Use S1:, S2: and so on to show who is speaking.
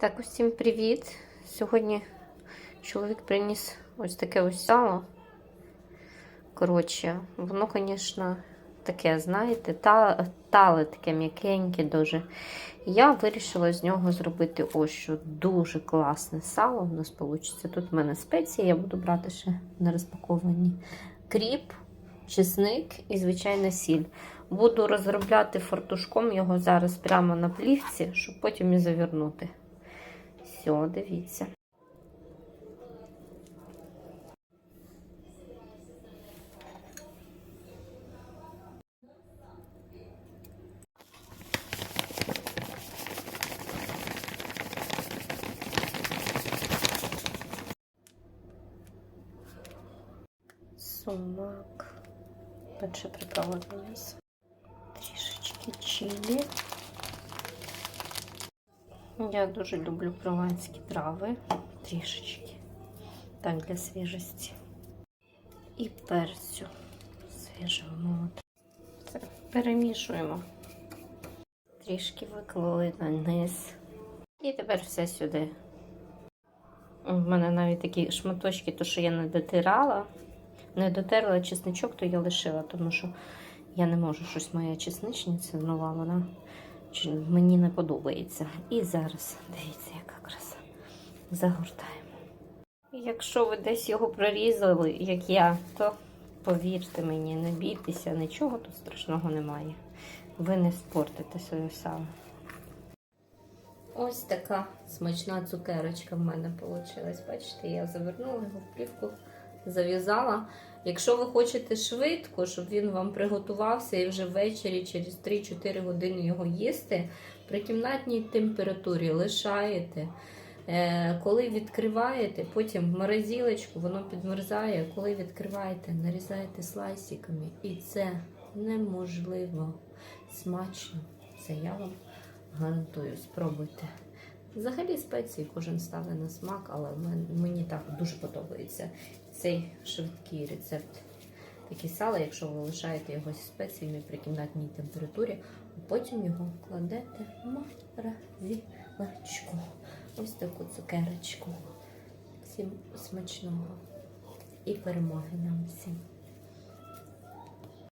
S1: Так, усім привіт! Сьогодні чоловік приніс ось таке ось сало. Коротше, воно, звісно, таке, знаєте, та, тале таке м'якеньке дуже. Я вирішила з нього зробити ось що дуже класне сало у нас вийде. Тут в мене спеції, я буду брати ще на розпаковані кріп, чесник і звичайна сіль. Буду розробляти фартушком його зараз прямо на плівці, щоб потім і завернути. Все, дивіться. Сумак. Перше приправа до м'яса. Трішечки чилі. Я дуже люблю прованські трави. Трішечки. Так, для свіжості. І перцю свіжого молота. Це перемішуємо. Трішки виклали на низ. І тепер все сюди. У мене навіть такі шматочки, то що я не дотирала. Не дотерла чесничок, то я лишила, тому що я не можу щось моя чесничниця нова, вона чи мені не подобається. І зараз, дивіться, яка краса. Загортаємо. Якщо ви десь його прорізали, як я, то повірте мені, не бійтеся, нічого тут страшного немає. Ви не спортите своє сало. Ось така смачна цукерочка в мене вийшла. Бачите, я завернула його в плівку, зав'язала. Якщо ви хочете швидко, щоб він вам приготувався і вже ввечері через 3-4 години його їсти, при кімнатній температурі лишаєте. Е, Коли відкриваєте, потім в морозилочку, воно підмерзає. Коли відкриваєте, нарізаєте слайсиками. І це неможливо смачно. Це я вам гарантую, спробуйте. Взагалі спеції кожен ставить на смак, але мені так дуже подобається цей швидкий рецепт. Такі сала, якщо ви лишаєте його зі спеціями при кімнатній температурі, а потім його кладете в морозилочку. Ось таку цукерочку. Всім смачного і перемоги нам всім.